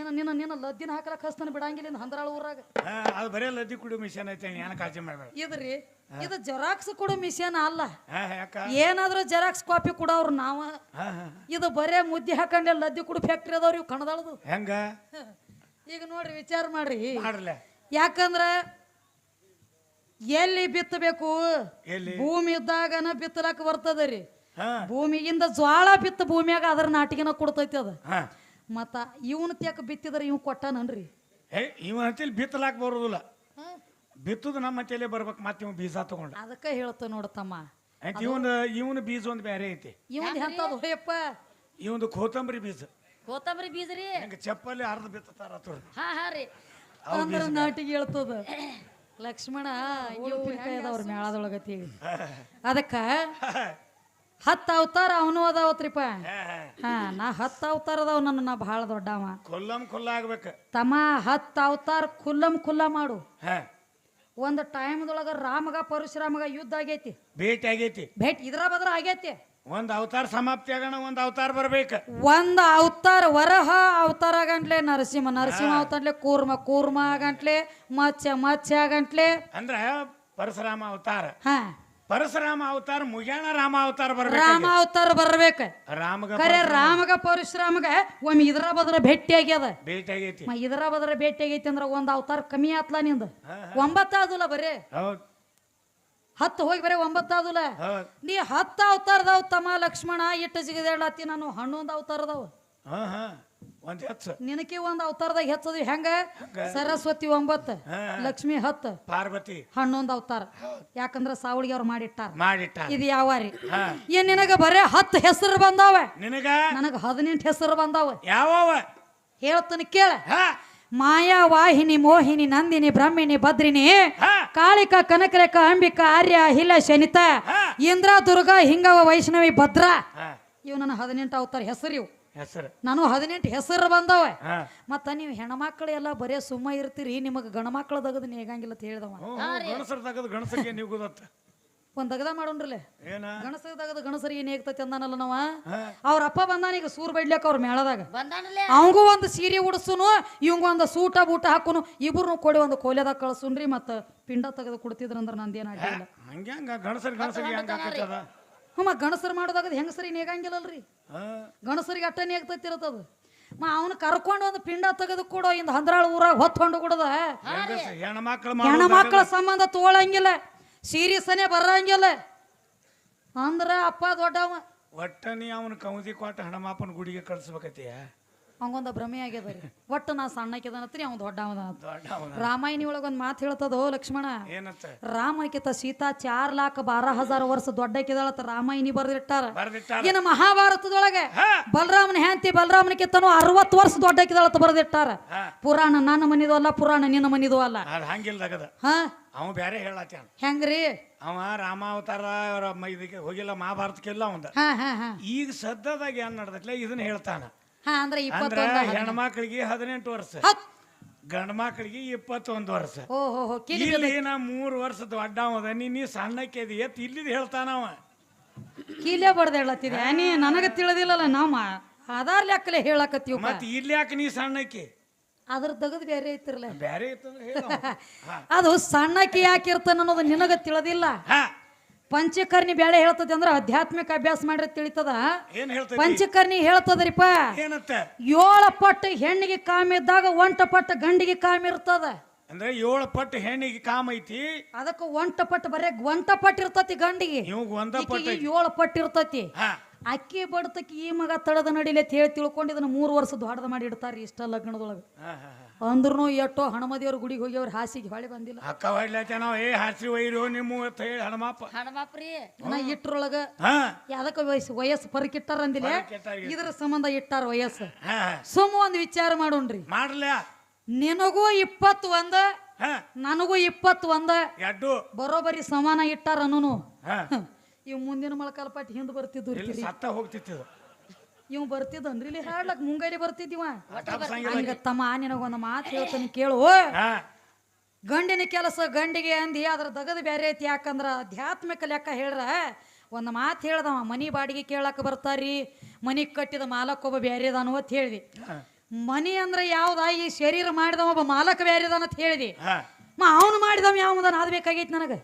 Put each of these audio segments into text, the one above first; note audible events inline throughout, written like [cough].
ನೀನು ನಿನ್ನ ನಿನ್ನ ಲದ್ದಿನ ಹಾಕಲ ಹಸ್ತಾನ ಬಿಡಂಗಿಲ್ಲ ಹಂದ್ರಾಳ ಊರಾಗ. ಅದು ಬರೇ ಲದ್ದಿ ಕುಡಿ ಮಿಷನ್ ಐತೆ ಏನು ಕಾಳಜಿ ಮಾಡಬೇಡ. ಇದ್ರಿ ಇದು ಜೆರಾಕ್ಸ್ ಕೊಡೋ ಮಿಷನ್ ಅಲ್ಲ. ಹಾ ಯಾಕ? ಏನಾದ್ರೂ ಜೆರಾಕ್ಸ್ ಕಾಪಿ ಕೊಡೋರು ನಾವ. ಹಾ ಹಾ. ಇದು ಬರೇ ಮುದ್ದೆ ಹಾಕೊಂಡೆ ಲದ್ದಿ ಕುಡು ಫ್ಯಾಕ್ಟ್ರಿ ಅದಾವ್ರಿ ಇವು ಕಣದಾಳದು. ಹೆಂಗ? ಈಗ ನೋಡ್ರಿ ವಿಚಾರ ಮಾಡ್ರಿ. ಯಾಕಂದ್ರ ಎಲ್ಲಿ ಬಿತ್ತಬೇಕು? ಎಲ್ಲಿ? ಭೂಮಿ ಇದ್ದಾಗನ ಬಿತ್ತಲಕ್ ಬರ್ತದ್ರಿ ಹಾ. ಭೂಮಿಗಿಂದ ಜ್ವಾಳ ಬಿತ್ತ ಭೂಮಿಯಾಗ ಅದ್ರ ನಾಟಿಗೆನ ಕೊಡ್ತೈತಿ ಅದ. ಹಾ. ಮತ್ತ ಇವನ್ ತೆಕ್ ಬಿತ್ತಿದ್ರೆ ಇವ್ ಕೊಟ್ಟಾನನ್ರಿ? ಏ ಇವ ಹತ್ತಿಲ್ ಬಿತ್ತಲಾಕ್ ಬರೋದಿಲ್ಲ. ಬಿತ್ತದ ನಮ್ಮ ಹತ್ತಿಯಲ್ಲೇ ಬರ್ಬೇಕು ಮತ್ತೆ ಇವ್ ಬೀಜ ತಗೊಂಡ. ಅದಕ್ಕ ಹೇಳ್ತ ನೋಡತಮ್ಮ ಅಂತ ಇವನ್ ಇವನ್ ಬೀಜ ಒಂದು ಬೇರೆ ಐತಿ. ಇವನ್ ಎಂತದು? ಹೋಯಪ್ಪ. ಇವಂದು ಕೋತಂಬರಿ ಬೀಜ. ಕೊತ್ತಂಬರಿ ಬೀಜ ರೀ? ಹೆಂಗ ಚಪ್ಪಲಿ ಅರ್ಧ ಬಿತ್ತಾರ ತೋರಿ ಹಾ ಹಾ ರೀ. ಅಂದ್ರ ನಾಟಿಗೆ ಹೇಳ್ತದ. ಲಕ್ಷ್ಮಣ ಇವ್ರ ಮೇಳದೊಳಗತಿ ಅದಕ್ಕ [laughs] ಹತ್ತು ಅವತಾರ ಅವನು ಅದಾವತ್ರಿಪ್ಪ. ಹಾ ನಾ ಹತ್ತು ಅವತಾರ ಅದಾವ ನನ್ನ ನಾ ಭಾಳ ದೊಡ್ಡವ. ಕುಲ್ಲಂ ಕುಲ್ಲ ಆಗ್ಬೇಕ. ತಮ್ಮ ಹತ್ತು ಅವತಾರ ಕುಲ್ಲಂ ಕುಲ್ಲ ಮಾಡು. ಹಾ. ಒಂದು ಟೈಮ್ದೊಳಗ ರಾಮಗ ಪರಶುರಾಮಗ ಯುದ್ಧ ಆಗೈತಿ. ಭೇಟಿ ಆಗೈತಿ. ಭೇಟಿ ಇದ್ರ ಬದ್ರ ಆಗೈತಿ. ಒಂದ್ ಅವತಾರ ಸಮಾಪ್ತಿ ಆಗೋಣ ಒಂದ್ ಅವತಾರ ಬರ್ಬೇಕು. ಒಂದ್ ಅವತಾರ ವರಹ ಅವತಾರ ಗಂಟ್ಲೆ ನರಸಿಂಹ ನರಸಿಂಹ ಅವತಾರ್ಲೆ ಕೂರ್ಮ ಕೂರ್ಮ ಗಂಟ್ಲೆ ಮತ್ಸ್ಯ ಮತ್ಸ್ಯ ಗಂಟ್ಲೆ ಅಂದ್ರ ಪರಶುರಾಮ ಅವತಾರ. ಹಾ. ಪರಶುರಾಮ ಅವತಾರ ಮುಗ್ಯಾಣ ರಾಮ ಅವತಾರ ಬರ್ಬೇಕು ರಾಮ ಅವತಾರ ಬರ್ಬೇಕು. ರಾಮಗ ಖರೆ ರಾಮಗ ಪರಶುರಾಮಗ ಒಮ್ಮೆ ಇದ್ರ ಬದ್ರ ಭೇಟಿ ಆಗ್ಯದ ಭೇಟಿ ಆಗೈತಿ ಮ ಇದ್ರ ಬದ್ರ ಭೇಟಿ ಆಗೈತಿ ಅಂದ್ರ ಒಂದ್ ಅವತಾರ ಕಮ್ಮಿ ಆತ್ಲ ನಿಂದ. ಒಂಬತ್ತ ಆದುಲ ಬರೇ. ಹೌದ್. ಹತ್ತು ಹೋಗಿ ಬರೇ ಒಂಬತ್ತ ಆದುಲ. ಹೌದ್. ನೀ ಹತ್ತು ಅವತಾರದವ್ ತಮ್ಮ ಲಕ್ಷ್ಮಣ ಇಟ್ಟ ಜಿಗದೇಳತ್ತಿ ನಾನು ಹನ್ನೊಂದು ಅವತಾರದವ್. ಹಾ ಹಾ. ಒಂದ್ ಹೆಚ್ಚ ನಿನಗೆ ಒಂದ್ ಅವತಾರದಾಗ ಹೆಚ್ಚದ ಹೆಂಗ? ಸರಸ್ವತಿ ಒಂಬತ್ತು ಲಕ್ಷ್ಮಿ ಹತ್ತು ಪಾರ್ವತಿ. ಹನ್ನೊಂದು ಅವತಾರ. ಯಾಕಂದ್ರ ಸಾವಳಿಗೆ ಅವ್ರು ಮಾಡಿಟ್ಟಾರ. ಮಾಡಿಟ್ಟ ಇದು ಯಾವಾರಿ ಏನ್ ನಿನಗ ಬರೇ ಹತ್ತು ಹೆಸರು ಬಂದಾವ. ನಿನಗ? ನನಗ ಹದಿನೆಂಟು ಹೆಸರು ಬಂದಾವ. ಯಾವ ಹೇಳ್ತಾನೆ ಕೇಳ. ಮಾಯಾ ವಾಹಿನಿ ಮೋಹಿನಿ ನಂದಿನಿ ಬ್ರಹ್ಮಿಣಿ ಭದ್ರಿನಿ ಕಾಳಿಕ ಕನಕರೇಖ ಅಂಬಿಕ ಆರ್ಯ ಹಿಲ ಶನಿತ. ಇಂದ್ರ ದುರ್ಗಾ ಹಿಂಗವ ವೈಷ್ಣವಿ ಭದ್ರ. ಇವು ನನ್ನ ಹದಿನೆಂಟು ಅವತಾರ ಹೆಸರು ಇವು. ಹೆಸರು. ನಾನು ಹದಿನೆಂಟು ಹೆಸರು ಬಂದವ. ಮತ್ತ ನೀವು ಹೆಣ್ಮಕ್ಳು ಎಲ್ಲ ಬರೇ ಸುಮ್ಮ ಇರ್ತೀರಿ ನಿಮಗೆ ಗಣಮಕ್ಳ ದಗದ ನೇಗಂಗಿಲ್ಲ ಅಂತ ಹೇಳಿದವ. ಗಣಸರ್ ತಗದು ಗಣಸರಿಗೆ ನೀವು ಗೊತ್ತ? ಒಂದ್ ದಗದ ಮಾಡೋಣ್ರಲ್ಲ? ಏನ? ಗಣಸರ ದಗದ ಗಣಸರಿಗೆ ಏನ್ ಹೇಗ್ತೈತಿ ಅಂದಾನಲ್ಲ ನಾವ. ಅವ್ರ ಅಪ್ಪ ಬಂದಾನ ಈಗ ಸೂರ್ ಬೈಡ್ಲಕ್ ಅವ್ರ ಮೇಳದಾಗ. ಬಂದಾನಲ್ಲೇ? ಅವಂಗೂ ಒಂದು ಸೀರೆ ಉಡ್ಸುನು ಇವಂಗ ಒಂದು ಸೂಟ ಬೂಟ ಹಾಕುನು ಇಬ್ರು ಕೊಡಿ ಒಂದು ಕೋಲೆದಾಗ ಕಳ್ಸುನ್ರಿ ಮತ್ತ ಪಿಂಡ ತೆಗೆದು ಕೊಡ್ತಿದ್ರಂದ್ರ ನಂದೇನ್ ಅಡ್ಡಿಲ್ಲ ಹಂಗೆ ಹಂಗ ಗಣಸರ್ ಹೆಂಗ ಗಣಸರು ಮಾಡೋದಾಗದ ಹೆಂಗಸರಿಗೆ ನೇಗಂಗಿಲ್ಲಲ್ರಿ? ಗಣಸರಿಗೆ ಅಟ್ಟ ನೇಗ್ತೈತಿ ಇರ್ತದ ಮ ಅವನು ಕರ್ಕೊಂಡು ಒಂದು ಪಿಂಡ ತೆಗೆದು ಕೊಡೋ ಇಂದ ಹಂದ್ರಾಳ ಊರಾಗ ಹೊತ್ಕೊಂಡು ಕೊಡದ ಹೆಣ್ಮಕ್ಳ ಸಂಬಂಧ ತೋಳಂಗಿಲ್ಲ ಸೀರಿಯಸ್ಸನೇ ಬರಂಗಿಲ್ಲ. ಅಂದ್ರ ಅಪ್ಪ ದೊಡ್ಡವ. ಒಟ್ಟ ನೀ ಅವನ ಕೌದಿ ಕೊಟ್ಟ ಹಣಮಾಪನ ಗುಡಿಗೆ ಕಳ್ಸ್ಬೇಕತಿಯ ಅವಂಗೊಂದ ಭ್ರಮೆ ಆಗ್ಯದ ರೀ. ಒಟ್ಟು ನಾ ಸಣ್ಣಕ್ಕಿದನತ್ರಿ ಅವ್ನು ದೊಡ್ಡವನ ದೊಡ್ಡ ರಾಮಾಯಣಿ ಒಳಗೆ ಒಂದು ಮಾತು ಹೇಳ್ತದೋ ಲಕ್ಷ್ಮಣ? ರಾಮ ರಾಮನಿಕಿತ ಸೀತಾ ಚಾರ್ ಲಾಖ ಬಾರ ಹಜಾರ್ ವರ್ಷ ದೊಡ್ಡಕ್ಕಿದಾಳತ್ತ ರಾಮಾಯಣಿ ಬರ್ದಿಟ್ಟಾರ. ಏನ ಇನ್ನು ಮಹಾಭಾರತದೊಳಗೆ ಹ್ಯಾಂತಿ ಬಲರಾಮನ ಕಿತ್ತನು ಅರವತ್ತು ವರ್ಷ ದೊಡ್ಡಕ್ಕಿದಾಳತ್ತ ಬರ್ದಿಟ್ಟಾರ. ಪುರಾಣ ನನ್ನ ಮನಿದು ಅಲ್ಲ ಪುರಾಣ ನಿನ್ನ ಮನಿದು ಅಲ್ಲ. ಅದು ಹಂಗಿಲ್ದಾಗದ ಹಾ. ಅವ ಬೇರೆ ಹೇಳತ್ತ ಹೆಂಗ್ರಿ? ಅವ ರಾಮಾವತಾರ ಇದಕ್ಕೆ ಹೋಗಿಲ್ಲ ಮಹಾಭಾರತಕ್ಕೆಲ್ಲ ಅವಂದ. ಈಗ ಸದ್ಯದಾಗ ಏನ್ ನಡ್ದೈತ್ಲೆ ಇದನ್ನ ಹೇಳ್ತಾನ. ಹಾ ಅಂದ್ರೆ ಅಂದ್ರ ಇಪ್ಪತ್ತೊಂದು ಹೆಣ್ಮಕ್ಳಿಗೆ ಹದಿನೆಂಟು ವರ್ಷ. ಹತ್. ಗಂಡ ಮಕ್ಳಿಗೆ ಇಪ್ಪತ್ತೊಂದು ವರ್ಷ. ಓ ಹೋ ಹೋ ಕಿಲಿ ಇಲ್ಲಿ ನಾ ಮೂರು ವರ್ಷದ ದೊಡ್ಡ ಅವದ ನೀ ನೀ ಸಣ್ಣಕ್ಕೆ ಅದಿ ಎತ್ ಇಲ್ಲಿದ್ ಹೇಳ್ತಾನವ ಕೀಲೇ ಬಡ್ದು ಹೇಳತ್ತಿದೆ ನೀ ನನಗ ತಿಳಿದಿಲ್ಲಲ್ಲ ನಾವು ಆಧಾರ್ ಲೆಕ್ಕಲೆ ಹೇಳಕತ್ತೀವಿ ಮತ್ತೆ ಇಲ್ಲಿ ಯಾಕೆ ನೀ ಸಣ್ಣಕ್ಕೆ? ಅದ್ರ ತೆಗೆದು ಬೇರೆ ಐತಿರ್ಲ ಬೇರೆ ಇತ್ತಂದ್ರೆ ಹೇಳು. ಅದು ಸಣ್ಣಕ್ಕೆ ಯಾಕಿರ್ತಾನ ಅನ್ನೋದು ನಿನಗ ತಿಳಿದಿಲ್ಲ. ಹಾ. ಪಂಚಕರ್ಣಿ ಬೇಳೆ ಹೇಳ್ತದೆ ಅಂದ್ರೆ ಆಧ್ಯಾತ್ಮಿಕ ಅಭ್ಯಾಸ ಮಾಡ್ರೆ ತಿಳಿತದ? ಪಂಚಕರ್ಣಿ ಹೇಳ್ತದ್ರಿಪ್ಪ? ಏಳ ಪಟ್ಟು ಹೆಣ್ಣಿಗೆ ಕಾಮ ಇದ್ದಾಗ ಒಂಟ ಪಟ್ಟು ಗಂಡಿಗೆ ಕಾಮ ಇರ್ತದ. ಅಂದ್ರೆ ಏಳು ಪಟ್ಟು ಹೆಣ್ಣಿಗೆ ಕಾಮ ಐತಿ. ಅದಕ್ಕೆ ಒಂಟ ಪಟ್ಟು ಬರೇ ಒಂಟ ಪಟ್ಟು ಇರ್ತತಿ ಗಂಡಿಗೆ. ಏಳು ಪಟ್ಟು ಇರ್ತತಿ. ಅಕ್ಕಿ ಬಡತಕ್ಕೆ ಈ ಮಗ ತಡದ ನಡಿಲೆ ಅಂತ ಹೇಳಿ ತಿಳ್ಕೊಂಡು ಇದನ್ನ ಮೂರು ವರ್ಷದ ಹೊಡೆದ ಮಾಡಿ ಇಡ್ತಾರ ಇಷ್ಟ ಲಗ್ನದೊಳಗೆ. ಅಂದ್ರೂ ಎಷ್ಟೋ ಹಣಮದಿಯವ್ರ ಗುಡಿಗೆ ಹೋಗಿ ಅವ್ರ ಹಾಸಿಗೆ ಹೊಳೆ ಬಂದಿಲ್ಲ. ಅಕ್ಕ ಹೊಡ್ಲತ್ತ ನಾವು? ಏ ಹಾಸಿ ಒಯ್ರು ನಿಮ್ಮ ಅಂತ ಹೇಳಿ ಹಣಮಾಪ. ಹಣಮಾಪ್ರಿ ನಾ ಇಟ್ರೊಳಗ ಹಾ. ಯಾದಕ್ಕ ವಯಸ್ಸು ವಯಸ್ಸು ಪರಕಿಟ್ಟಾರ ಅಂದಿಲ್ಲ? ಇದ್ರ ಸಂಬಂಧ ಇಟ್ಟಾರ ವಯಸ್ಸು. ಸುಮ್ಮ ಒಂದು ವಿಚಾರ ಮಾಡೋಣ್ರಿ. ಮಾಡ್ಲ. ನಿನಗೂ ಇಪ್ಪತ್ತು ಒಂದ ಹಾ. ನನಗೂ ಇಪ್ಪತ್ತು ಒಂದ ಎಡ್ಡು. ಬರೋಬರಿ ಸಮಾನ ಇಟ್ಟಾರ ಅನ್ನೋನು. ಹಾ. ಇವ್ ಮುಂದಿನ ಮಳಕಾಲ ಪಟ್ಟಿ ಹಿಂದ್ ಬರ್ತಿದ್ದು ಸತ್ತ ಹೋಗ್ತಿತ್ತು ಇವ್ ಬರ್ತಿದ್ದನ್ರಿ ಇಲ್ಲಿ ಹಾಡ್ಲಕ್ ಮುಂಗೈಲಿ ಬರ್ತಿದ್ದೀವ? ಹಂಗ ತಮ್ಮ ನಿನಗೊಂದು ಮಾತು ಹೇಳ್ತಾನೆ ಕೇಳು. ಗಂಡಿನ ಕೆಲಸ ಗಂಡಿಗೆ ಅಂದಿ ಅದ್ರ ದಗದ ಬೇರೆ ಐತಿ. ಯಾಕಂದ್ರ ಆಧ್ಯಾತ್ಮಿಕ ಲೆಕ್ಕ ಹೇಳ್ರ ಒಂದು ಮಾತು ಹೇಳ್ದವ ಮನಿ ಬಾಡಿಗೆ ಕೇಳಕ್ಕೆ ಬರ್ತಾರಿ ಮನಿ ಕಟ್ಟಿದ ಮಾಲಕ್ಕೊಬ್ಬ ಬೇರೆ ಅದಾನು ಅಂತ ಹೇಳಿದಿ. ಮನಿ ಅಂದ್ರೆ ಯಾವ್ದ? ಈ ಶರೀರ ಮಾಡಿದವ ಒಬ್ಬ ಮಾಲಕ ಬ್ಯಾರಿದಾನ ಅಂತ ಹೇಳಿದಿ. ಮಾ ಅವನು ಮಾಡಿದವ ಯಾವ್ದನ ಅದ್ ಬೇಕಾಗೈತಿ ನನಗ?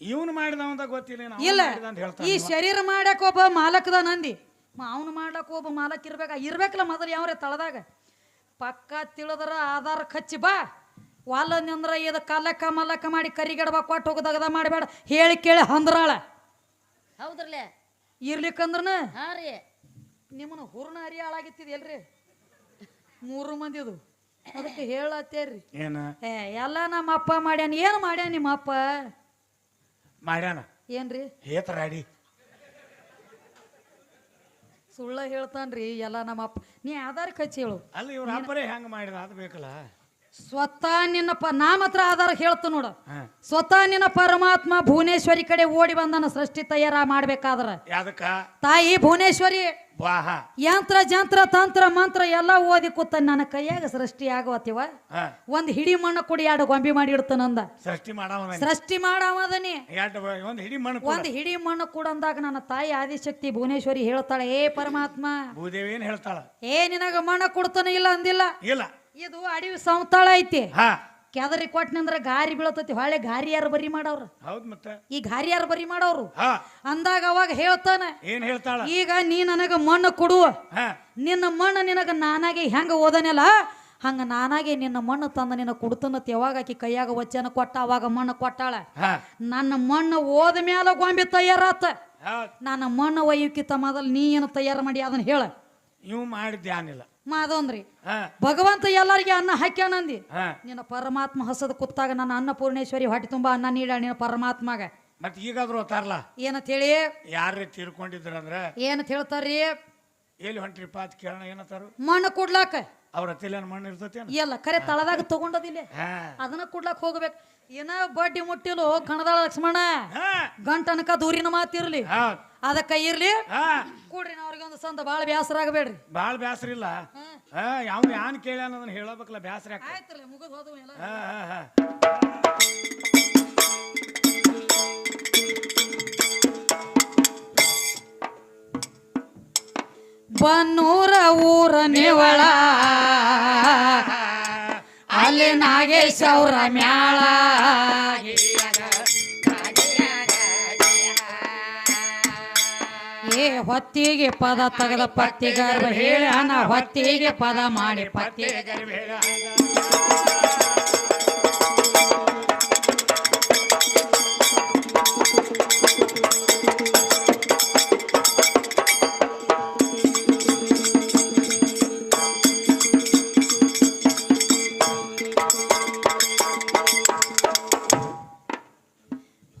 ಇವನು ಮಾಡಿದ ಅಂತ ಗೊತ್ತಿಲ್ಲ ಇಲ್ಲ. ಈ. ಶರೀರ ಮಾಡಕ್ ಒಬ್ಬ ಮಾಲಕದ ನಂದಿ ಅವನು ಮಾಡ್ಲಕ್ಕ ಒಬ್ಬ ಮಾಲಕ್ ಇರ್ಬೇಕ ಇರ್ಬೇಕಲ್ಲ ಮೊದಲು ಯಾವ್ರೆ ತಳದಾಗ. ಪಕ್ಕ ತಿಳಿದ್ರ ಆಧಾರ ಕಚ್ಚಿ ಬಾ. ವಾಲಂದ್ರ ಇದು ಕಲ್ಲಕ್ಕ ಮಲ್ಲಕ್ಕ ಮಾಡಿ ಕರಿಗಡಬ ಕೊಟ್ಟು ಹೋಗದಗದ ಮಾಡಬೇಡ. ಹೇಳಿ ಕೇಳಿ ಹಂದ್ರಾಳ. ಹೌದ್ರಲ್ಲೇ ಇರ್ಲಿಕ್ಕಂದ್ರನ? ಹಾ ರೀ. ನಿಮ್ಮನ್ನ ಹುರ್ನ ಹರಿ ಹಾಳಾಗಿತ್ತಿದ್ ಎಲ್ರಿ? ಮೂರು ಮಂದಿದು ಅದಕ್ಕೆ ಹೇಳತ್ತೇರಿ. ಏನ? ಏ ಎಲ್ಲ ನಮ್ಮ ಅಪ್ಪ ಮಾಡ್ಯಾನ. ಏನು ಮಾಡ್ಯಾನ ನಿಮ್ಮ ಅಪ್ಪ ಮಾಡ್ಯಾನ. ಏನ್ರಿ? ಹೇತರಾಡಿ ಸುಳ್ಳ ಹೇಳ್ತಾನ್ರಿ ಎಲ್ಲ ನಮ್ಮ ಅಪ್ಪ ನೀ ಆಧಾರ್ ಕಚ್ಚಿ ಹೇಳು. ಅಲ್ಲಿ ಇವ್ರ ಅಪ್ಪರೇ ಹೆಂಗ್ ಮಾಡಿದ? ಅದು ಬೇಕಲ್ಲ? ಸ್ವತಃ ನಿನ್ನ ಪ ನಾ ಮಾತ್ರ ಆಧಾರ ಹೇಳ್ತು ನೋಡು. ಸ್ವತಃ ನಿನ್ನ ಪರಮಾತ್ಮ ಭುವನೇಶ್ವರಿ ಕಡೆ ಓಡಿ ಬಂದನ ಸೃಷ್ಟಿ ತಯಾರ ಮಾಡ್ಬೇಕಾದ್ರ. ಯಾದಕ್ಕ? ತಾಯಿ ಭುವನೇಶ್ವರಿ ಯಂತ್ರ ಜಂತ್ರ ತಂತ್ರ ಮಂತ್ರ ಎಲ್ಲ ಓದಿ ಕೂತ ನನ್ನ ಕೈಯಾಗ ಸೃಷ್ಟಿ ಆಗವತ್ತಿವ. ಒಂದ್ ಹಿಡಿ ಮಣ್ಣು ಕೊಡಿ ಎರಡು ಗೊಂಬಿ ಮಾಡಿ ಇಡ್ತಾನಂದ ಸೃಷ್ಟಿ ಮಾಡವ ಸೃಷ್ಟಿ ಮಾಡವದನಿ ಒಂದು ಹಿಡಿ ಮಣ್ಣು ಒಂದ್ ಹಿಡಿ ಮಣ್ಣು ಕೂಡ ಅಂದಾಗ ನನ್ನ ತಾಯಿ ಆದಿಶಕ್ತಿ ಭುವನೇಶ್ವರಿ ಹೇಳ್ತಾಳೆ ಏ ಪರಮಾತ್ಮ ಭೂದೇವಿ ಏನ್ ಹೇಳ್ತಾಳ? ಏ ನಿನಗ ಮಣ್ಣು ಕೊಡ್ತಾನ ಇಲ್ಲ ಅಂದಿಲ್ಲ. ಇಲ್ಲ. ಇದು ಅಡವಿ ಸಂತಾಳ ಐತಿ. ಹಾ. ಕೆದರಿ ಕೊಟ್ಟನಂದ್ರ ಗಾರಿ ಬೀಳತೈತಿ ಹೊಳೆ ಗಾರಿ ಯಾರು ಬರಿ ಮಾಡವ್ರ. ಹೌದ್ ಮತ್ತ. ಈ ಗಾರಿ ಯಾರು ಬರಿ ಮಾಡವ್ರು. ಹಾ. ಅಂದಾಗ ಅವಾಗ ಹೇಳ್ತಾನೆ ಏನ್ ಹೇಳ್ತಾಳ? ಈಗ ನೀ ನನಗ ಮಣ್ಣು ಕೊಡು. ಹಾ. ನಿನ್ನ ಮಣ್ಣು ನಿನಗ ನಾನಾಗೆ ಹೆಂಗ ಓದನೆಲ್ಲ? ಹಂಗ ನಾನಾಗೆ ನಿನ್ನ ಮಣ್ಣು ತಂದ ನಿನ್ನ ಕುಡ್ತನತ್ ಯಾವಾಗ ಆಕಿ ಕೈಯಾಗ ವಚನ ಕೊಟ್ಟ ಅವಾಗ ಮಣ್ಣು ಕೊಟ್ಟಾಳ. ಹಾ. ನನ್ನ ಮಣ್ಣು ಓದ ಮ್ಯಾಲ ಗೊಂಬೆ ತಯಾರಾತ. ಹೌದ್. ನನ್ನ ಮಣ್ಣು ಒಯ್ಯಕ್ಕಿಂತ ಮೊದಲು ನೀ ಏನು ತಯಾರು ಮಾಡಿ ಅದನ್ನ ಹೇಳ. ಇವ್ ಮಾಡಿದ್ದ ಏನಿಲ್ಲ ಮಾದೊಂದ್ರಿ ಹಾ. ಭಗವಂತ ಎಲ್ಲರಿಗೆ ಅನ್ನ ಹಾಕ್ಯಾನಂದಿ ನಿನ್ನ ಪರಮಾತ್ಮ ಹಸದ ಕುತ್ತಾಗ ನನ್ನ ಅನ್ನಪೂರ್ಣೇಶ್ವರಿ ಹೊಟ್ಟೆ ತುಂಬಾ ಅನ್ನ ನೀಡ ನಿನ್ನ ಪರಮಾತ್ಮಗ. ಮತ್ ಈಗಾದ್ರೂ ತೇಳಿ ಏನಂತ ಹೇಳಿ? ಯಾರೇ ತೀರ್ಕೊಂಡಿದ್ರಂದ್ರ ಏನಂತ ಹೇಳ್ತಾರ್ರಿ? ಎಲ್ಲಿ ಹೊಂಟ್ರಿಪ್ಪ ಅಂತ ಕೇಳೋಣ ಏನಂತಾರು? ಮಣ್ಣು ಕೊಡ್ಲಾಕ. ಅವ್ರ ಹತ್ತಿಲೇನ್ ಮಣ್ಣು ಇರ್ತತಿ ಎಲ್ಲ ಕರೆ ತಳದಾಗ ತಗೊಂಡದಿಲ್ಲ ಅದನ್ನ ಕೊಡ್ಲಕ್ ಹೋಗ್ಬೇಕು. ಏನ ಬಡ್ಡಿ ಮುಟ್ಟಿಲು ಕಣದಾಳ ಲಕ್ಷ್ಮಣ. ಗಂಟನಕ ದೂರಿನ ಮಾತಿರ್ಲಿ ಅದಕ್ಕ ಇರ್ಲಿ. ಹಾ. ಕೂಡ್ರಿ ನಾ ಅವ್ರಿಗೆ ಒಂದು ಸಂದ ಬಾಳ ಬ್ಯಾಸರ ಆಗಬೇಡ್ರಿ. ಬಾಳ ಬ್ಯಾಸರ ಇಲ್ಲ. ಹಾ. ಯಾವ್ದು ಯಾನ್ ಕೇಳ್ಯಾನ ಅದನ್ನ ಹೇಳಬೇಕಲ್ಲ ಬ್ಯಾಸರ ಆಯ್ತಲ್ಲ ಮುಗಿದ್ ಹೋದವು ಎಲ್ಲ. ಬನ್ನೂರ ಊರ ನಿವಳ ಅಲ್ಲಿ ನಾಗೇಶ್ ಅವರ ಮ್ಯಾಳ. ಏ ಹೊತ್ತಿಗೆ ಪದ ತೆಗೆದ ಪತ್ತಿ ಹೇಳಿ ನಾ ಹೊತ್ತಿಗೆ ಪದ ಮಾಡಿ ಪತ್ತಿ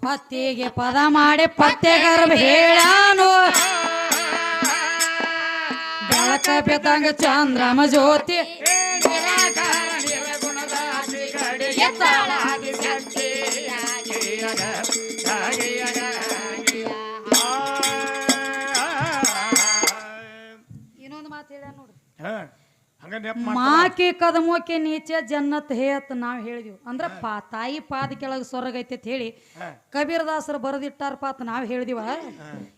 ಹೊತ್ತಿಗೆ ಪದ ಮಾಡಿ ಪತ್ತೆ ಗರ್ಭ ಹೇಳಾನು. ಬೆಳಕ ಬಿದ್ದಂಗ ಚಂದ್ರಮ ಜ್ಯೋತಿ. ಇನ್ನೊಂದು ಮಾತು ಹೇಳ ನೋಡ್ರಿ ಮಾಕಿ ಕದಮೋಕೆ ನೀಚೆ ಜನ್ನತ್ ಹೇತ್ ನಾವ್ ಹೇಳಿದ್ವಿ. ಅಂದ್ರ ಪಾ ತಾಯಿ ಪಾದ ಕೆಳಗ ಸ್ವರ್ಗ ಐತೆ ಅಂತ ಹೇಳಿ ಕಬೀರ್ ಕಬೀರದಾಸರು ಬರೆದಿಟ್ಟಾರಪ್ಪ ಅಂತ ನಾವ್ ಹೇಳಿದಿವ.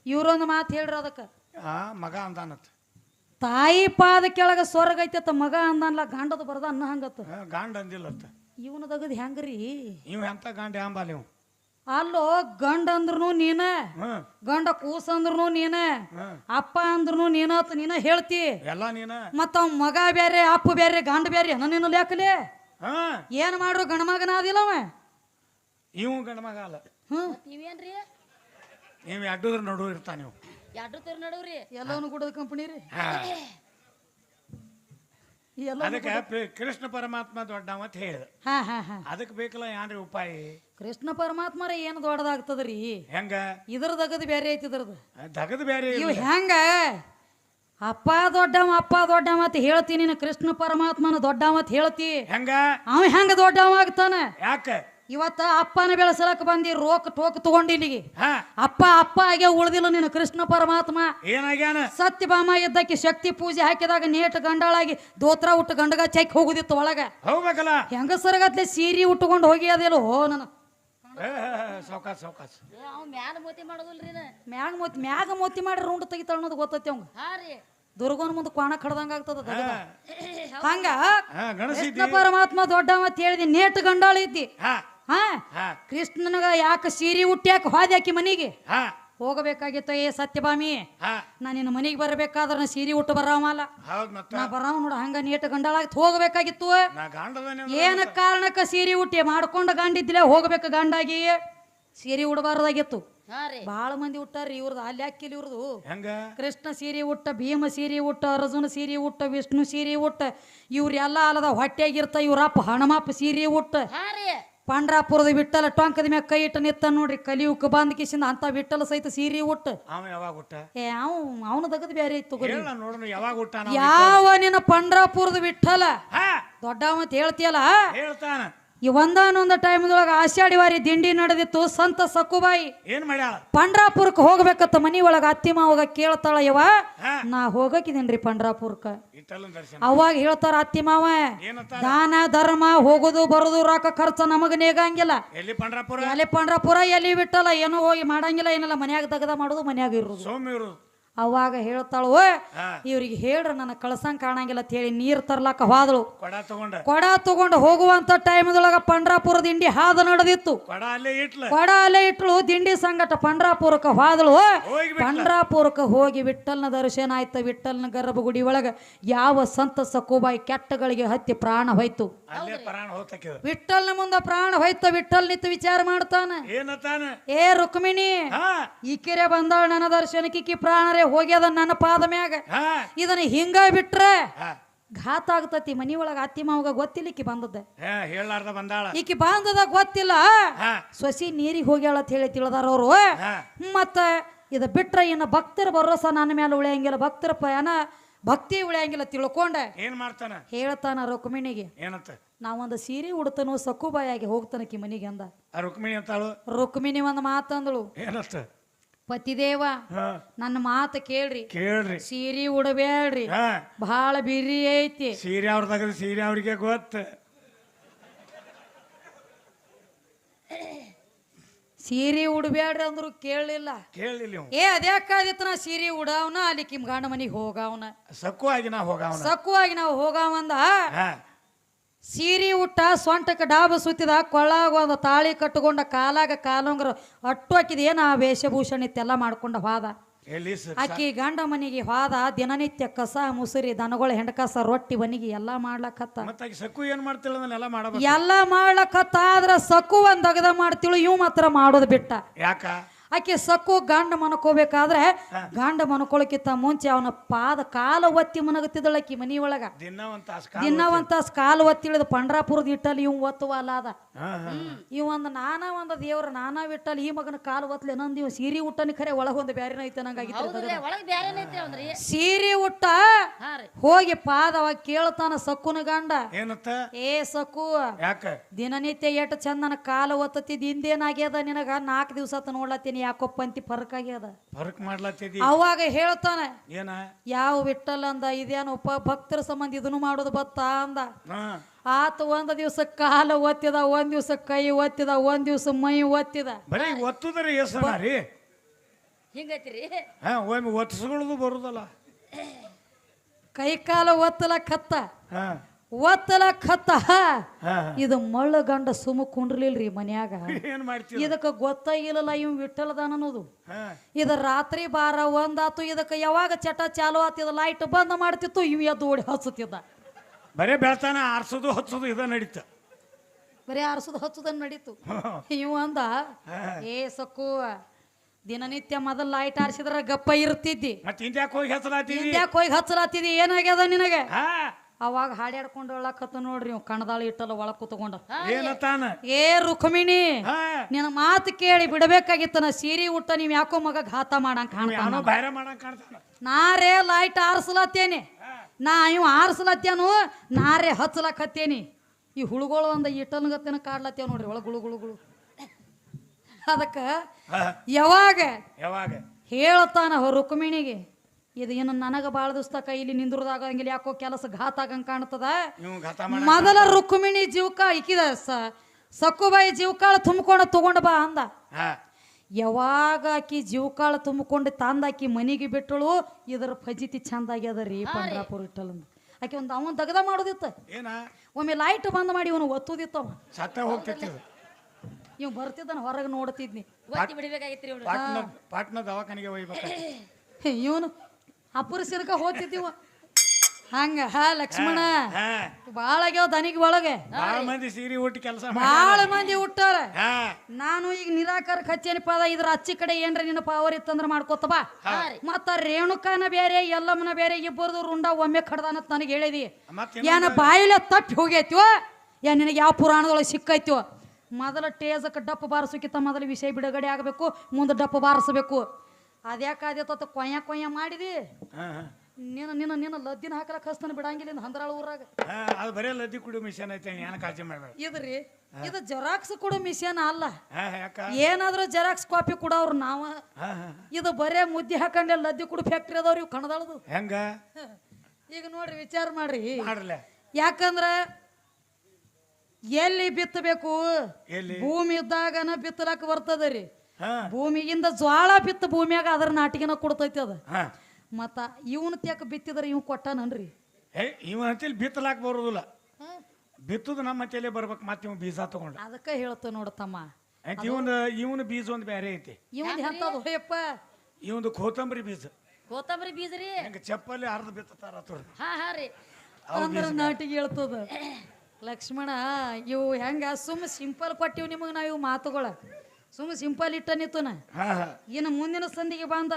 ಇವ್ರೊಂದು ಮಾತು ಹೇಳ್ರಿ ಅದಕ್ಕ. ಮಗ ಅಂದಾನತ್. ತಾಯಿ ಪಾದ ಕೆಳಗ ಸ್ವರ್ಗ ಐತೆ ಅಂತ ಮಗ ಅಂದಾನಲ್ಲ ಗಂಡದ ಬರದ ಅನ್ನ ಹಂಗತ್ತ ಹಾ, ಗಾಂಡ್ ಅಂದಿಲ್ಲತ್ತ ಇವನು ತಗದ್ ಹೆಂಗ್ರಿ ನೀವ್ ಎಂತ ಗಾಂಡ್ ಯಾಂಬಾಲ್ ಇವ್? ಅಲ್ಲೋ ಗಂಡ ಅಂದ್ರೂ ನೀನ ಗಂಡ ಕೂಸ ಅಂದ್ರೂ ನೀನ ಅಪ್ಪ ಅಂದ್ರೂ ನೀನ ಅಂತ ನೀನ ಹೇಳ್ತಿ. ಎಲ್ಲ ನೀನ. ಮತ್ತ ಅವ್ ಮಗ ಬೇರೆ ಅಪ್ಪ ಬೇರೆ ಗಂಡ ಬೇರೆ ನೀನು ಲೇಖಲೆ ಹಾ. ಏನ್ ಮಾಡ್ರು ಗಂಡ ಮಗನ ಅವ? ಇವ್ ಗಂಡ ಮಗ ಅಲ್ಲ. ಹ್ಮ್. ನೀವೇನ್ರಿ ನೀವು ಅಡ್ಡದ್ರ ನಡು ಇರ್ತಾನ ನೀವು ಎರಡು ತೋರ್ ನಡುವ್ರಿ? ಎಲ್ಲವನು ಕೂಡ ಕಂಪನಿ ರೀ. ಎಲ್ಲ ಅದಕ್ಕೆ ಕೃಷ್ಣ ಪರಮಾತ್ಮ ದೊಡ್ಡವ ಅಂತ ಹೇಳಿದ ಹಾ ಹಾ ಹಾ. ಅದಕ್ಕೆ ಬೇಕಲ್ಲ ಏನ್ರಿ ಉಪಾಯ? ಕೃಷ್ಣ ಪರಮಾತ್ಮರ ಏನು ದೊಡ್ಡದಾಗ್ತದ್ರಿ? ಹೆಂಗ? ಇದ್ರದಗದು ಬೇರೆ ಐತಿ ಇದ್ರದ್ದು. ದಗದ್ ಬೇರೆ ಇವ್ ಹೆಂಗ? ಅಪ್ಪ ದೊಡ್ಡವ ಅಪ್ಪ ದೊಡ್ಡವ ಅಂತ ಹೇಳ್ತಿ ನೀನು ಕೃಷ್ಣ ಪರಮಾತ್ಮನ ದೊಡ್ಡವ ಅಂತ ಹೇಳ್ತಿ. ಹೆಂಗ? ಅವ ಹೆಂಗ ದೊಡ್ಡವ ಆಗ್ತಾನೆ? ಯಾಕ? ಇವತ್ತ ಅಪ್ಪನ ಬೆಳೆಸಲಕ್ ಬಂದಿ ರೋಕ್ ಟೋಕ್ ತಗೊಂಡಿ ಇಲ್ಲಿಗೆ. ಹಾ. ಅಪ್ಪ ಅಪ್ಪ ಆಗೇ ಉಳ್ದಿಲ್ಲ ನೀನು ಕೃಷ್ಣ ಪರಮಾತ್ಮ. ಏನಾಗ್ಯಾನ? ಸತ್ಯಭಾಮ ಇದ್ದಕ್ಕೆ ಶಕ್ತಿ ಪೂಜೆ ಹಾಕಿದಾಗ ನೇಟ್ ಗಂಡಾಳಾಗಿ ದೋತ್ರ ಉಟ್ಟು ಗಂಡಗ ಚೆಕ್ ಹೋಗುದಿತ್ತು ಒಳಗ. ಹೋಗ್ಬೇಕಲ್ಲ? ಹೆಂಗಸರಗತ್ಲೆ ಸೀರೆ ಉಟ್ಕೊಂಡು ಹೋಗಿ ಅದೇಲು ಹೋ ನಾನು ಸೌಕಾಸ್ ಅವ್ ಮ್ಯಾಲ ಮೋತಿ ಮಾಡೋದಿಲ್ರಿ ನಾ ಮ್ಯಾಗ ಮೋತಿ ಮ್ಯಾಗ ಮೋತಿ ಮಾಡಿ ರೌಂಡ್ ತೆಗಿತಾಳ ಅನ್ನೋದು ಗೊತ್ತೈತಿ ಅವಂಗ. ಹಾ ರೀ. ದುರ್ಗನ ಮುಂದೆ ಕ್ವಾಣ ಕಡ್ದಂಗ ಆಗ್ತದ. ಹಂಗ? ಕೃಷ್ಣ ಪರಮಾತ್ಮ ದೊಡ್ಡ ಅಂತ ಹೇಳಿದಿ ನೇಟ್ ಗಂಡಾಳ ಇದ್ದಿ. ಹಾ ಕೃಷ್ಣನಗ ಯಾಕೆ ಸೀರೆ ಉಟ್ಟ್ಯಾಕ ಹೋದ್ಯಾಕಿ ಮನೆಗೆ? ಹಾ. ಹೋಗಬೇಕಾಗಿತ್ತ ಏ ಸತ್ಯಭಾಮಿ. ಹಾ. ನಾ ನಿನ್ನ ಮನೆಗೆ ಬರಬೇಕಾದ್ರ ನಾ ಸೀರೆ ಉಟ್ಟು ಹೌದ್ ಮತ್ತ. ನಾ ಬರಾವ ನೋಡ ಹಂಗ ನೀಟ್ ಗಂಡಾಳಾಗಿ ಹೋಗಬೇಕಾಗಿತ್ತು. ನಾ ಗಾಂಡದನೆ ಏನ ಕಾರಣಕ್ಕ ಸೀರೆ ಉಟ್ಟಿ ಮಾಡ್ಕೊಂಡ ಗಂಡಿದ್ದಿಲ್ಲ ಹೋಗ್ಬೇಕು ಗಂಡಾಗಿ? ಸೀರೆ ಉಡಬಾರ್ದಾಗಿತ್ತು. ಹಾ ರೀ. ಬಾಳ ಮಂದಿ ಉಟ್ಟಾರ್ರಿ ಇವ್ರದ್ದು ಅಲ್ಲಿ ಹಾಕಿಲ್ಲ ಇವ್ರದು? ಹೆಂಗ? ಕೃಷ್ಣ ಸೀರೆ ಉಟ್ಟ ಭೀಮ ಸೀರೆ ಉಟ್ಟ ಅರ್ಜುನ ಸೀರೆ ಉಟ್ಟ ವಿಷ್ಣು ಸೀರೆ ಉಟ್ಟ ಇವ್ರೆಲ್ಲ ಅಲ್ಲದ ಹೊಟ್ಟೆಗಿರ್ತ ಇವ್ರಪ್ಪ ಹಣಮಪ್ಪ ಸೀರೆ ಉಟ್ಟ. ಹಾ ರೀ. ಪಂಡ್ರಾಪುರದ ವಿಠಲ ಟೊಂಕದ ಮ್ಯಾಗ ಕೈ ಇಟ್ಟ ನಿತ್ತ ನೋಡ್ರಿ ಕಲಿಯುಕ್ ಬಂದ್ ಅಂತ ವಿಠಲ ಸಹಿತ ಸೀರಿ ಉಟ್ಟ. ಅವ ಯಾವಾಗ ಹುಟ್ಟ ಏ ಅವ್ ಅವನ ತಗದ್ ಬೇರೆ ಇತ್ತು ತಗೋರಿ ಹೇಳ ನೋಡೋಣ ಯಾವಾಗ ಹುಟ್ಟ ಯಾವ ನಿನ್ನ ಪಂಡ್ರಾಪುರದ ಬಿಟ್ಟಲ ಹಾ. ದೊಡ್ಡವಂತ ಹೇಳ್ತಿಯಲ್ಲ? ಹೇಳ್ತಾನ. ಈ ಒಂದಾನೊಂದು ಟೈಮ್ದೊಳಗ ಆಷಾಢಿ ವಾರಿ ದಿಂಡಿ ನಡೆದಿತ್ತು. ಸಂತ ಸಕ್ಕುಬಾಯಿ ಏನ್ ಮಾಡ್ಯಾಳ? ಪಂಡ್ರಾಪುರಕ್ಕೆ ಹೋಗ್ಬೇಕತ್ತ ಮನಿ ಒಳಗ ಅತ್ತಿ ಮಾವಾಗ ಕೇಳ್ತಾಳ ಯವ ನಾ ಹೋಗಕಿದೇನ್ರಿ ಪಂಡ್ರಾಪುರಕ್ಕೆ. ಅವಾಗ ಹೇಳ್ತಾರ ಅತ್ತಿ ಮಾವ ದಾನ ಧರ್ಮ ಹೋಗುದು ಬರೋದು ರೊಕ್ಕ ಖರ್ಚ ನಮಗ ನೇಗಂಗಿಲ್ಲ. ಎಲ್ಲಿ ಪಂಡ್ರಾಪುರ? ಎಲ್ಲಿ ಪಂಡ್ರಾಪುರ ಎಲ್ಲಿ ಬಿಟ್ಟಲ್ಲ ಏನೋ ಹೋಗಿ ಮಾಡಂಗಿಲ್ಲ ಏನಿಲ್ಲ. ಮನ್ಯಾಗ ತೆಗದ ಮಾಡುದು ಮನ್ಯಾಗ ಇರೋದು. ಅವಾಗ ಹೇಳ್ತಾಳು ಇವ್ರಿಗೆ ಹೇಳ್ರ ನನ್ನ ಕಳ್ಸಂಗ್ ಕಾಣಂಗಿಲ್ಲ ಅಂತ ಹೇಳಿ ನೀರ್ ತರ್ಲಾಕ ಹೋದಳು ಕೊಡ ತಗೊಂಡ ಕೊಡ ತಗೊಂಡು ಹೋಗುವಂತ ಟೈಮ್ದೊಳಗ ಪಂಡ್ರಾಪುರ ದಿಂಡಿ ಹಾದು ನಡೆದಿತ್ತು ಕೊಡ ಅಲ್ಲೇ ಇಟ್ಲು ದಿಂಡಿ ಸಂಗಟ ಪಂಡ್ರಾಪುರಕ್ಕೆ ಹೋದಳು ಪಂಡ್ರಾಪುರಕ್ಕೆ ಹೋಗಿ ವಿಠಲ್ನ ದರ್ಶನ ಆಯ್ತು ವಿಠಲ್ನ ಗರ್ಭಗುಡಿ ಒಳಗ ಯಾವ ಸಂತ ಸಕೋಬಾಯಿ ಕೆಟ್ಟಗಳಿಗೆ ಹತ್ತಿ ಪ್ರಾಣ ಹೋಯ್ತು ವಿಠಲ್ನ ಮುಂದ ಪ್ರಾಣ ಹೋಯ್ತ ವಿಠಲ್ ನಿಂತು ವಿಚಾರ ಮಾಡ್ತಾನ ಏ ರುಕ್ಮಿಣಿ ಈ ಕೆರೆ ಬಂದಾಳ ನನ್ನ ದರ್ಶನಕ್ಕೆ ಪ್ರಾಣರೇ ಹೋಗ್ಯದ ನನ್ನ ಪಾದ ಮ್ಯಾಗ. ಇದನ್ನ ಹಿಂಗ ಬಿಟ್ರೆ ಘಾತ ಆಗ್ತತಿ ಮನಿ ಒಳಗ ಅತ್ತಿ ಮಾವಗ ಗೊತ್ತಿಲ್ಲ ಈಕಿ ಬಂದದ ಹಾ ಹೇಳಾರ್ದ ಬಂದಾಳ. ಈಕಿ ಬಂದದ ಗೊತ್ತಿಲ್ಲ. ಸೊಸಿ ನೀರಿಗೆ ಹೋಗ್ಯಾಳ ಅಂತ ಹೇಳಿ ತಿಳಿದಾರ ಅವರು. ಮತ್ತ ಇದು ಬಿಟ್ರೆ ಇನ್ನು ಭಕ್ತರ ಭರೋಸಾ ನನ್ನ ಮೇಲೆ ಉಳಿಯಂಗಿಲ್ಲ. ಭಕ್ತರ ಪಯಣ ಭಕ್ತಿ ಉಳಿಯಂಗಿಲ್ಲ ತಿಳ್ಕೊಂಡ. ಏನ್ ಮಾಡ್ತಾನ? ಹೇಳ್ತಾನ ರುಕ್ಮಿಣಿಗೆ. ಏನಂತ? ನಾವೊಂದು ಸೀರೆ ಉಡ್ತನು ಸಕ್ಕುಬಾಯಾಗಿ ಹೋಗ್ತಾನಕಿ ಮನಿಗೆ ಅಂದ. ರುಕ್ಮಿಣಿ ಅಂತಾಳು? ರುಕ್ಮಿಣಿ ಒಂದು ಮಾತಂದಳು ಏನಂತ? ಪತಿದೇವ ನನ್ನ ಮಾತು ಕೇಳ್ರಿ. ಕೇಳ್ರಿ. ಸೀರೆ ಉಡಬೇಡ್ರಿ. ಹಾ. ಭಾಳ ಬಿರಿ ಐತಿ. ಸೀರೆ ಅವ್ರ ತೆಗೆದು ಸೀರೆ ಅವ್ರಿಗೆ ಗೊತ್ತ. ಸೀರೆ ಉಡಬೇಡ್ರಿ ಅಂದ್ರು ಕೇಳಲಿಲ್ಲ. ಕೇಳಿಲ್ಲ ನೀವು ಏ ಅದ್ಯಾಕಾದಿತ್ತು ನಾ ಸೀರೆ ಉಡಾವ್ನ ಅಲ್ಲಿ ಕಿಮ್ ಗಂಡ ಮನಿಗೆ ಹೋಗಾವನ. ಸಕ್ಕು ನಾವು ನಾ ಹೋಗವನ. ಸಕ್ಕುವಾಗಿ ನಾವು ಹೋಗಾವಂದ. ಹಾ. ಸೀರೆ ಊಟ ಸೊಂಟಕ್ಕೆ ಡಾಬ ಸುತ್ತಿದ ಕೊಳ್ಳಾಗ ಒಂದು ತಾಳಿ ಕಟ್ಟುಕೊಂಡ ಕಾಲಾಗ ಕಾಲುಂಗ್ರ ಅಟ್ಟು ಹಾಕಿದ ಏನ ಆ ವೇಷಭೂಷಣ ಇತ್ತೆಲ್ಲ ಮಾಡ್ಕೊಂಡ ಹೋದ. ಅಕ್ಕಿ ಆಕಿ ಗಂಡ ಮನಿಗೆ ಹೋದ ದಿನನಿತ್ಯ ಕಸ ಮುಸುರಿ ದನಗಳ ಹೆಂಡಕಸ ರೊಟ್ಟಿ ಮನೆಗೆ ಎಲ್ಲಾ ಮಾಡ್ಲಕತ್ತ. ಸಕ್ಕು ಏನ್ ಮಾಡ್ತಿಲ್ಲ ಎಲ್ಲ ಮಾಡ್ಲಕತ್ತ ಆದ್ರ ಸಕ್ಕು ಒಂದ್ ಅಗದ ಮಾಡ್ತಿಳು ಇವ್ ಮಾತ್ರ ಮಾಡೋದು ಬಿಟ್ಟ. ಯಾಕ? ಆಕೆ ಸಕ್ಕು ಗಂಡ ಮನ್ಕೋಬೇಕಾದ್ರೆ ಗಂಡ ಮನ್ಕೊಳಕಿತ್ತ ಮುಂಚೆ ಅವನ ಪಾದ ಕಾಲ ಒತ್ತಿ ಮನಗತ್ತಿದ್ದಳು ಆಕಿ ಮನಿ ಒಳಗ ದಿನ ಒಂದ್ ತಾಸ್ ಕಾಲ ದಿನವಂತ ಕಾಲು ಒತ್ತಿ ಇಳಿದು ಪಂಡ್ರಾಪುರದ ಇಟ್ಟಲ್ಲಿ ಇವ್ ಒತ್ತುವ ಅದ. ಹಾ ಹಾ ಇವ್ ಒಂದ್ ನಾನಾ ಒಂದು ದೇವ್ರ ನಾನಾ ಇಟ್ಟಲ್ಲಿ ಈ ಮಗನ ಕಾಲು ಒತ್ತಲೆ ನಂದು ಇವ್ ಸೀರೆ ಕರೆ ಖರೆ ಒಂದ್ ಬ್ಯಾರಿನ ಐತೆ ನಂಗಾಗಿತ್ತು ಒಳಗ್ ಸೀರೆ ಉಟ್ಟ ಹೋಗಿ ಪಾದವ ಕೇಳ್ತಾನ ಸಕ್ಕುನ ಗಂಡ. ಏ ಸಕ್ಕು ಯಾಕ? ದಿನನಿತ್ಯ ಎಟ್ ಚಂದನ ಕಾಲ ಒತ್ತತಿ ಒತ್ತತ್ತಿದ್ ಹಿಂದೇನಾಗ್ಯದ ನಿನಗ? ನಾಲ್ಕು ದಿವಸ ನೋಡ್ಲತ್ತೀನಿ ಯಾಕೊಪ್ಪ ಪಂತಿ ಫರ್ಕ್ ಆಗ್ಯದ ಫರ್ಕ್ ಮಾಡ್ಲತ್ತಿದಿ ಅವಾಗ ಹೇಳ್ತಾನ ಏನ? ಯಾವ ವಿಠಲ್ ಅಂದ ಇದೇನಪ್ಪ ಭಕ್ತರ ಸಂಬಂಧ ಇದನ್ನು ಮಾಡೋದು ಬತ್ತ ಅಂದ. ಹಾ. ಆತ ಒಂದ್ ದಿವ್ಸ ಕಾಲ ಒತ್ತಿದ ಒಂದ್ ದಿವ್ಸ ಕೈ ಒತ್ತಿದ ಒಂದ್ ದಿವ್ಸ ಮೈ ಒತ್ತಿದ. ಬರೀ ಒತ್ತುದ್ರೆ ಎಷ್ಟನ ರೀ. ಹಿಂಗೈತ್ರಿ? ಹಾ ಒಮ್ಮೆ ಒತ್ತಿಸ್ಕೊಳ್ಳೋದು ಬರುದಲ್ಲ. ಕೈ ಕಾಲ ಒತ್ತಲಕತ್ತ ಹಾ. ಒತ್ತಲಕತ್ತ ಕತ್ತ ಇದು ಮಳ್ಳ ಗಂಡ ಸುಮ್ಮ ಕುಂಡ್ರಲಿಲ್ರಿ ಮನ್ಯಾಗ. [laughs] ಇದಕ್ಕ ಗೊತ್ತಾಗಿಲ್ಲ ಇವ್ ವಿಠಲದಾನ ಅನ್ನೋದು. ಇದ ರಾತ್ರಿ ಬಾರ ಒಂದಾತು ಇದಕ್ಕ ಯಾವಾಗ ಚಟ ಚಾಲು ಆತಿದ ಲೈಟ್ ಬಂದ್ ಮಾಡ್ತಿತ್ತು ಇವ್ ಎದ್ದು ಓಡಿ ಹಚ್ಚುತ್ತಿದ್ದ ಬರೇ ಬೆಳ್ತಾನ ಆರ್ಸುದು ಹಚ್ಚೋದು ಇದ ನಡೀತ. ಬರೀ ಆರ್ಸುದು ಹಚ್ಚುದ ನಡೀತು. ಇವ ಅಂದ ಏ ಸಕ್ಕು ದಿನನಿತ್ಯ ಮೊದಲು ಲೈಟ್ ಆರಿಸಿದ್ರ ಗಪ್ಪ ಇರ್ತಿದ್ದಿ. ಮತ್ತೆ ಹೋಗಿ ಹಚ್ಚಲಾತಿದ್ದಿ ಹೋಗಿ ಹಚ್ಚಲಾತಿದಿ ಏನಾಗ್ಯದ ನಿನಗೆ? ಅವಾಗ ಹಾಡ್ಯಾಡ್ಕೊಂಡು ಒಳಕತ್ತ ನೋಡ್ರಿ ಇವ್ ಕಣದಾಳ ಇಟ್ಟಲ್ಲ ಒಳಗ್ ಕೂತ್ಕೊಂಡ. ಏ ರುಕ್ಮಿಣಿ ಹಾ. ನಿನ್ನ ಮಾತು ಕೇಳಿ ಬಿಡಬೇಕಾಗಿತ್ತ ನಾ ಸೀರೆ ಉಟ್ಟ ನೀವ್ ಯಾಕೋ ಮಗ ಘಾತ ಮಾಡಂಗ್ ಕಾಣ್ತಾನ ಯಾವನೋ ಬೇರೆ ಮಾಡಂಗ್ ಕಾಣ್ತಾನ? ನಾರೇ ಲೈಟ್ ಆರಿಸ್ಲತ್ತೇನೆ. ನಾ ಇವ್ ಆರಿಸ್ಲತ್ತೇನು ನಾರೇ ಹಚ್ಚಲಕತ್ತೇನಿ ಈ ಹುಳುಗಳು ಒಂದ ಇಟ್ಟನ್ಗತ್ತೇನ ಕಾಡ್ಲತ್ತೇವ್ ನೋಡ್ರಿ ಒಳಗೆ ಗುಳು ಗುಳು ಗುಳು. ಅದಕ್ಕ ಯಾವಾಗ ಯಾವಾಗ? ಹೇಳ್ತಾನ ರುಕ್ಮಿಣಿಗೆ. ಇದು ಏನು ನನಗ ಬಾಳ ಕೈ ಇಲ್ಲಿ ನಿಂದ್ರದಾಗಂಗಿಲ್ಲ ಯಾಕೋ ಕೆಲಸ ಘಾತ ಆಗಂಗ್ ಕಾಣ್ತದ? ನೀವು ಘಾತ ಮಾಡ ಮೊದಲ ರುಕ್ಮಿಣಿ ಜೀವಕ ಇಕ್ಕಿದ ಸ ಸಕ್ಕುಬಾಯಿ ಜೀವಕಾಳ ತುಂಬ್ಕೊಂಡು ತಗೊಂಡ ಬಾ ಅಂದ. ಹಾ. ಯಾವಾಗ ಆಕಿ ಜೀವಕಾಳ ತುಂಬಿಕೊಂಡು ತಂದಾಕಿ ಮನೆಗೆ ಬಿಟ್ಟಳು ಇದರ ಫಜಿತಿ ಚಂದ ಆಗ್ಯದ ರೀ ಪಂಡ್ರಾಪುರ ಇಟ್ಟಲಂದು ಆಕೆ ಒಂದು ಅವನ್ ದಗದ ಮಾಡೋದಿತ್ತ. ಏನ? ಒಮ್ಮೆ ಲೈಟ್ ಬಂದ್ ಮಾಡಿ ಇವನು ಒತ್ತುದಿತ್ತವ ಸತ್ತ. ಇವ್ ಬರ್ತಿದ್ದಾನ ಹೊರಗೆ ನೋಡ್ತಿದ್ನಿ. ಒತ್ತಿ ಬಿಡ್ಬೇಕಾಗಿತ್ರಿ ಇವ್ನು ಪಾಟ್ನ ಪಾಟ್ನ ದವಾಖಾನಿಗೆ ಒಯ್ಬೇಕು ಇವನು ಅಪುರ ಸಿರ್ಕ ಹೋಗ್ತಿದ್ದೀವ. ಹಂಗ ಹಾ ಲಕ್ಷ್ಮಣ? ಹಾ ಭಾಳ ಆಗ್ಯಾವ ದನಿಗೆ ಒಳಗೆ. ಭಾಳ ಮಂದಿ ಸೀರೆ ಉಟ್ಟು ಕೆಲಸ ಬಾಳ ಮಂದಿ ಹುಟ್ಟಾರ ಹಾ. ನಾನು ಈಗ ನಿರಾಕಾರ ಹಚ್ಚೇನಪ್ಪ ಅದ ಇದ್ರ ಅಚ್ಚಿ ಕಡೆ ಏನ್ರ ನಿನ್ನ ಪವರ್ ಇತ್ತಂದ್ರ ಮಾಡ್ಕೋತ ಬಾ. ಮತ್ತ ರೇಣುಕಾನ ಬೇರೆ ಎಲ್ಲಮ್ಮನ ಬೇರೆ ಇಬ್ಬರದು ರುಂಡ ಒಮ್ಮೆ ಕಡ್ದಾನತ್ ನನಗೆ ಹೇಳಿದಿ. ಏನ ಬಾಯಿಲೆ ತಪ್ಪಿ ಹೋಗೈತಿವ? ಏನ್ ನಿನಗೆ ಯಾವ ಪುರಾಣದೊಳಗೆ ಸಿಕ್ಕೈತಿವ? ಮೊದಲ ಟೇಜಕ್ಕೆ ಡಪ್ಪ ಬಾರಿಸೋಕ್ಕಿಂತ ಮೊದಲು ವಿಷಯ ಬಿಡುಗಡೆ ಆಗಬೇಕು ಮುಂದೆ ಡಪ್ಪ ಬಾರಿಸಬೇಕು. ಅದ್ಯಾಕಾದ್ಯತ್ತ ಕೊಯ್ಯ ಕೊಯ್ಯ ಮಾಡಿದಿ. ನಿನ್ನ ನಿನ್ನ ನಿನ್ನ ಲದ್ದಿನ ಹಾಕಲಕ್ಕೆ ಹಸ್ತನ ಬಿಡಂಗಿಲ್ಲ ಇನ್ನು ಹಂದ್ರಾಳ ಊರಾಗ. ಅದು ಬರೇ ಲದ್ದಿ ಕುಡಿಯೋ ಮಿಷನ್ ಐತೆ ಏನು ಕಾಳಜಿ ಮಾಡಬೇಡ. ಇದ್ರಿ ಇದು ಜೆರಾಕ್ಸ್ ಕೊಡೋ ಮಿಷನ್ ಅಲ್ಲ. ಏನಾದ್ರೂ ಜೆರಾಕ್ಸ್ ಕಾಪಿ ಕೊಡೋರು ನಾವ. ಇದು ಬರೇ ಮುದ್ದೆ ಹಾಕಂಡೆ ಲದ್ದಿ ಕುಡು ಫ್ಯಾಕ್ಟ್ರಿ ಅದಾವ್ರಿ ಇವು ಕಣದಾಳದು. ಹೆಂಗ? ಈಗ ನೋಡ್ರಿ ವಿಚಾರ ಮಾಡ್ರಿ. ಯಾಕಂದ್ರ ಎಲ್ಲಿ ಬಿತ್ತಬೇಕು? ಭೂಮಿ ಇದ್ದಾಗನ ಬಿತ್ತಲಕ್ಕ ಬರ್ತದ ರೀ ಭೂಮಿಗಿಂದ ಜ್ವಾಳ ಬಿತ್ತ ಭೂಮಿಯಾಗ ಅದರ ನಾಟಿಗೆನ ಕೊಡ್ತೈತಿ ಅದ. ಹಾ. ಮತ್ತ ಇವನ್ ತ್ಯಾಕ ಬಿತ್ತಿದ್ರೆ ಇವ್ ಕೊಟ್ಟನನ್ರಿ. ಏ ಇವ ಹಂತಲ್ಲಿ ಬಿತ್ತಲಾಕ್ ಬರೋದಿಲ್ಲ. ಬಿತ್ತುದು ನಮ್ಮ ಹಂತಲ್ಲೇ ಬರ್ಬೇಕು ಮತ್ತೆ ಇವ್ ಬೀಜ ತಗೊಂಡ. ಅದಕ್ಕ ಹೇಳ್ತ ನೋಡತಮ್ಮ ಇವನ್ ಇವನ್ ಬೀಜ ಒಂದ್ ಬೇರೆ ಐತಿ. ಇವನ್ ಎಂತದು? ಹೋಯಪ್ಪ ಇವಂದು ಕೋತಂಬರಿ ಬೀಜ. ಕೋತಂಬರಿ ಬೀಜ ರೀ ಹೆಂಗ ಚಪ್ಪಲಿ ಅರ್ಧ ಬಿತ್ತಾರ ಆತವ್ರ ಹಾ ಹಾ ರೀ. ಅಂದ್ರ ನಾಟಿಗೆ ಹೇಳ್ತದ. ಲಕ್ಷ್ಮಣ ಇವು ಹೆಂಗ ಸುಮ್ಮ ಸಿಂಪಲ್ ಕೊಟ್ಟಿವ್ ನಿಮಗ್ ನಾವ್ ಇವು ಮಾತುಗಳ. ಸುಮ್ಮ ಸಿಂಪಲ್ ಇಟ್ಟ ನಿತ್ತುನ ಹಾ ಹಾ ಇನ್ನು ಮುಂದಿನ ಸಂದಿಗೆ ಬಂದ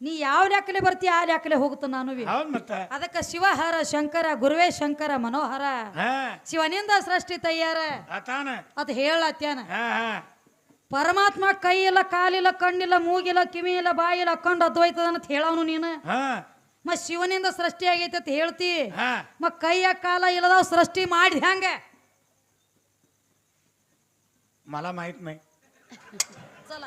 ನೀ ಯಾವ ಲೆಕ್ಕಲೆ ಬರ್ತಿ ಆ ಲೆಕ್ಕಲೆ ಹೋಗುತ್ತ ನಾನು ಹೌದ್ ಮತ್ತ ಅದಕ್ಕ ಶಿವಹರ ಶಂಕರ ಗುರುವೇ ಶಂಕರ ಮನೋಹರ ಹಾ ಶಿವನಿಂದ ಸೃಷ್ಟಿ ತಯ್ಯಾರ ಆತಾನ ಅದ್ ಹೇಳತ್ಯಾನ ಹಾ ಹಾ ಪರಮಾತ್ಮ ಕೈ ಇಲ್ಲ ಕಾಲಿಲ್ಲ ಕಣ್ಣಿಲ್ಲ ಮೂಗಿಲ್ಲ ಕಿವಿ ಇಲ್ಲ ಬಾಯಿ ಇಲ್ಲ ಕಂಡು ಅದ್ವೈತದ ಅಂತ ಹೇಳವನು ನೀನು ಹಾ ಮ ಶಿವನಿಂದ ಸೃಷ್ಟಿ ಆಗೈತೆ ಅಂತ ಹೇಳ್ತಿ ಹಾ ಮ ಕೈಯ ಕಾಲ ಇಲ್ಲದಾವ್ ಸೃಷ್ಟಿ ಮಾಡಿ ಹೆಂಗ मला माहित नाही [laughs] ಚಲ